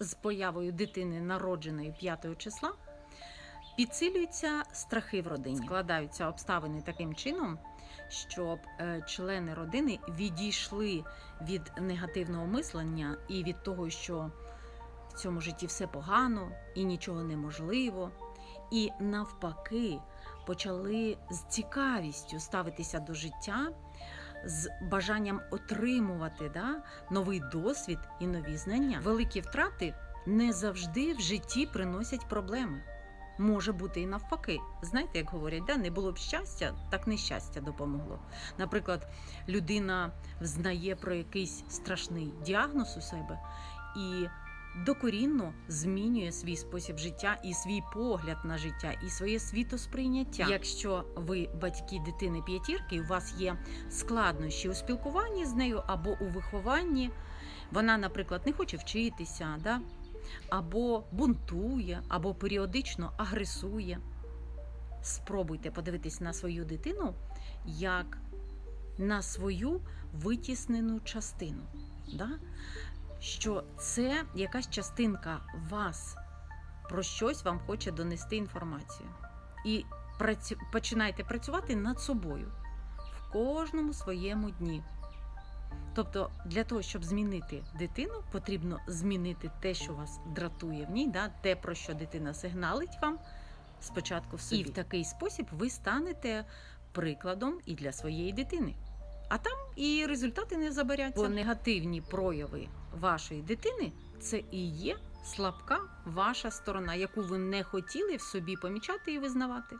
з появою дитини, народженої 5 числа, підсилюються страхи в родині. Складаються обставини таким чином, щоб е, члени родини відійшли від негативного мислення і від того, що в цьому житті все погано і нічого неможливо. І навпаки почали з цікавістю ставитися до життя, з бажанням отримувати да, новий досвід і нові знання. Великі втрати не завжди в житті приносять проблеми. Може бути і навпаки. Знаєте, як говорять, да, не було б щастя, так нещастя допомогло. Наприклад, людина взнає про якийсь страшний діагноз у себе і докорінно змінює свій спосіб життя і свій погляд на життя, і своє світосприйняття. Якщо ви батьки дитини п'ятірки, у вас є складнощі у спілкуванні з нею або у вихованні, вона, наприклад, не хоче вчитися, да? або бунтує, або періодично агресує. Спробуйте подивитись на свою дитину як на свою витіснену частину. Да? Що це якась частинка вас про щось вам хоче донести інформацію. І працю... починайте працювати над собою в кожному своєму дні. Тобто, для того, щоб змінити дитину, потрібно змінити те, що вас дратує в ній, да? те, про що дитина сигналить вам спочатку в собі. І в такий спосіб ви станете прикладом і для своєї дитини. А там і результати не забаряться. Бо негативні прояви вашої дитини це і є слабка ваша сторона, яку ви не хотіли в собі помічати і визнавати.